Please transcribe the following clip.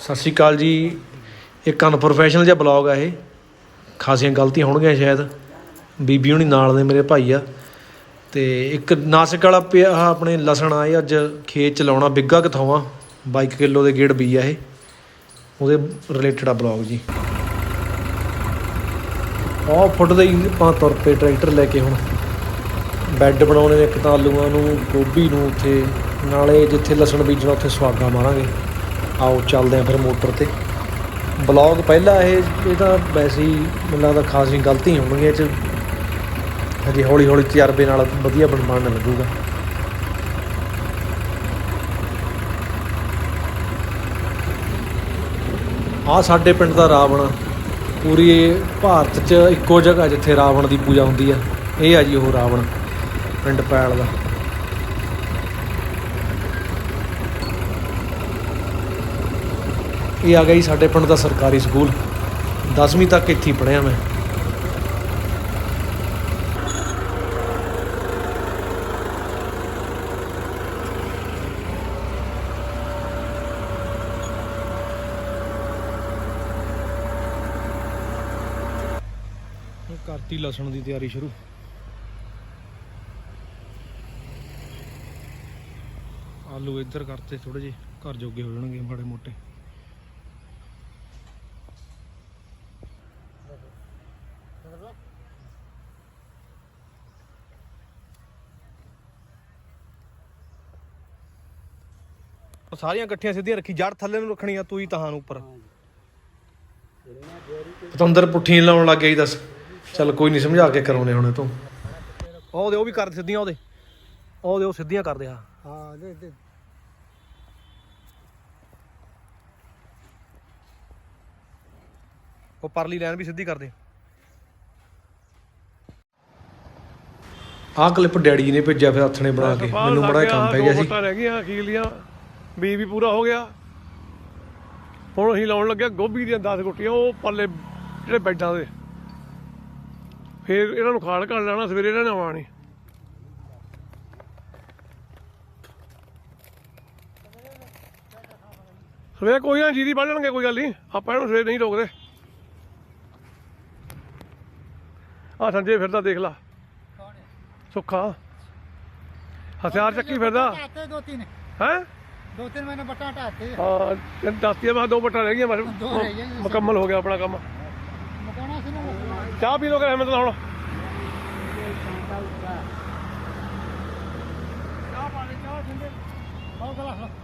ਸਤਿ ਸ਼੍ਰੀ ਅਕਾਲ ਜੀ। ਇੱਕ ਅਨਪ੍ਰੋਫੈਸ਼ਨਲ ਜਿਹਾ ਬਲੌਗ ਆ ਇਹ। ਖਾਸੀਆਂ ਗਲਤੀਆਂ ਹੋਣਗੀਆਂ ਸ਼ਾਇਦ। ਬੀਬੀ ਹੁਣੀ ਨਾਲ ਦੇ ਮੇਰੇ ਭਾਈ ਆ। ਤੇ ਇੱਕ ਨਾਸਿਕ ਵਾਲਾ ਪਿਆ ਆਪਣੇ ਲਸਣ ਆ ਇਹ ਅੱਜ ਖੇਤ ਚ ਲਾਉਣਾ, ਬਿੱਗਾ ਕਿਥੋਂ ਆ? 22 ਕਿਲੋ ਦੇ ਗੇੜ ਬੀ ਆ ਇਹ। ਉਹਦੇ ਰਿਲੇਟਡ ਆ ਬਲੌਗ ਜੀ। ਆਹ ਫੁੱਟ ਦੇ ਆਪਾਂ ਤੁਰ ਪਏ ਟਰੈਕਟਰ ਲੈ ਕੇ ਹੁਣ। ਬੈੱਡ ਬਣਾਉਣੇ ਨੇ ਇੱਕ ਤਾਂ ਆਲੂਆਂ ਨੂੰ, ਗੋਭੀ ਨੂੰ ਉੱਥੇ। ਨਾਲੇ ਜਿੱਥੇ ਲਸਣ ਬੀਜਣਾ, ਉੱਥੇ ਸੁਹਾਗਾ ਮਾਰਾਂਗੇ। ਆਓ ਚੱਲਦੇ ਆਂ ਫਿਰ ਮੋਟਰ ਤੇ। ਬਲੌਗ ਪਹਿਲਾ ਇਹ ਇਹ ਤਾਂ ਵੈਸੇ ਹੀ ਮੈਨੂੰ ਲੱਗਦਾ ਖਾਸੀ ਗਲਤੀ ਹੋਣਗੀਆਂ ਇਹ ਚ। ਹਜੇ ਹੌਲੀ ਹੌਲੀ ਤਜਰਬੇ ਨਾਲ ਵਧੀਆ ਬਣ ਬਣਨ ਲੱਗੂਗਾ। ਆ ਸਾਡੇ ਪਿੰਡ ਦਾ ਰਾਵਣ ਪੂਰੀ ਭਾਰਤ 'ਚ ਇੱਕੋ ਜਗ੍ਹਾ ਜਿੱਥੇ ਰਾਵਣ ਦੀ ਪੂਜਾ ਹੁੰਦੀ ਆ। ਇਹ ਆ ਜੀ ਉਹ ਰਾਵਣ, ਪਿੰਡ ਪੈਲ ਦਾ। ਇਹ ਆ ਗਈ ਸਾਡੇ ਪਿੰਡ ਦਾ ਸਰਕਾਰੀ ਸਕੂਲ। 10ਵੀਂ ਤੱਕ ਇੱਥੇ ਪੜ੍ਹਿਆ ਮੈਂ। ਕਰਤੀ ਲਸਣ ਦੀ ਤਿਆਰੀ ਸ਼ੁਰੂ। ਆਲੂ ਇੱਧਰ ਕਰਤੇ ਥੋੜੇ ਜਿਹੇ, ਘਰ ਜੋਗੇ ਹੋ ਜਾਣਗੇ ਮਾੜੇ ਮੋਟੇ। ਉਹ ਸਾਰੀਆਂ ਇਕੱਠੀਆਂ ਸਿੱਧੀਆਂ ਰੱਖੀ ਜੜ ਥੱਲੇ ਨੂੰ ਰੱਖਣੀਆਂ ਤੂੰ ਹੀ ਤਹਾਂ ਨੂੰ ਉੱਪਰ। ਪਤੰਦਰ ਪੁੱਠੀਆਂ ਲਾਉਣ ਲੱਗ ਜੀ ਦੱਸ। ਚੱਲ ਕੋਈ ਨਹੀਂ ਸਮਝਾ ਕੇ ਕਰਾਉਣੇ ਹੁਣ ਤੂੰ। ਉਹਦੇ ਉਹ ਵੀ ਕਰ ਸਿੱਧੀਆਂ ਉਹਦੇ। ਉਹਦੇ ਉਹ ਸਿੱਧੀਆਂ ਕਰਦੇ ਆ ਹਾਂ ਦੇ ਦੇ। ਉਹ ਪਰਲੀ ਲਾਈਨ ਵੀ ਸਿੱਧੀ ਕਰਦੇ। ਆਹ ਕਲਿੱਪ ਡੈਡੀ ਨੇ ਭੇਜਿਆ ਫਿਰ ਹੱਥ ਨੇ ਬਣਾ ਕੇ। ਮੈਨੂੰ ਬੜਾ ਕੰਮ ਪੈ ਗਿਆ ਸੀ। ਵੋਟਾਂ ਰਹਿ ਗਈਆਂ ਅਖੀਰਲੀਆਂ। ਬੀ ਵੀ ਪੂਰਾ ਹੋ ਗਿਆ। ਹੁਣ ਅਸੀਂ ਲਾਉਣ ਲੱਗਿਆ ਗੋਭੀ ਦੀਆਂ 10 ਗੁੱਟੀਆਂ ਉਹ ਪੱਲੇ ਜਿਹੜੇ ਬੈਡਾਂ ਦੇ। ਫਿਰ ਇਹਨਾਂ ਨੂੰ ਖਾਲ ਕਰ ਲੈਣਾ ਸਵੇਰੇ ਇਹਨਾਂ ਨੇ ਨਹੀਂ। ਸਵੇਰੇ ਕੋਈ ਨਾ ਜੀਰੀ ਵੱਢ ਲੈਣਗੇ ਕੋਈ ਗੱਲ ਨਹੀਂ। ਆਪਾਂ ਇਹਨੂੰ ਸਵੇਰੇ ਨਹੀਂ ਰੋਕਦੇ। ਆ ਸੰਜੇ ਫਿਰਦਾ ਦੇਖ ਲਾ। ਸੁੱਖਾ। ਹਥਿਆਰ ਚੱਕੀ ਫਿਰਦਾ। ਹੈ? ਦੋ ਤਿੰਨ ਮਹੀਨੇ ਬਟਾ ਹਟਾਤੇ। ਹਾਂ ਤੇ ਦੱਸਤੀਆਂ ਮੈਂ ਦੋ ਬਟਾ ਰਹਿ ਗਈਆਂ ਬਸ ਦੋ ਰਹਿ ਗਈਆਂ ਜੀ। ਮੁਕੰਮਲ ਹੋ ਗਿਆ ਆਪਣਾ ਕੰਮ। ਮਕਾਨਾ ਸੀ ਨਾ ਚਾਹ ਪੀ ਲੋ ਕਰ ਅਹਿਮਦ ਹੁਣ। ਚਾਹ ਪਾ ਲੈ ਚਾਹ ਠੰਡੇ ਆਓ ਗਲਾਸ।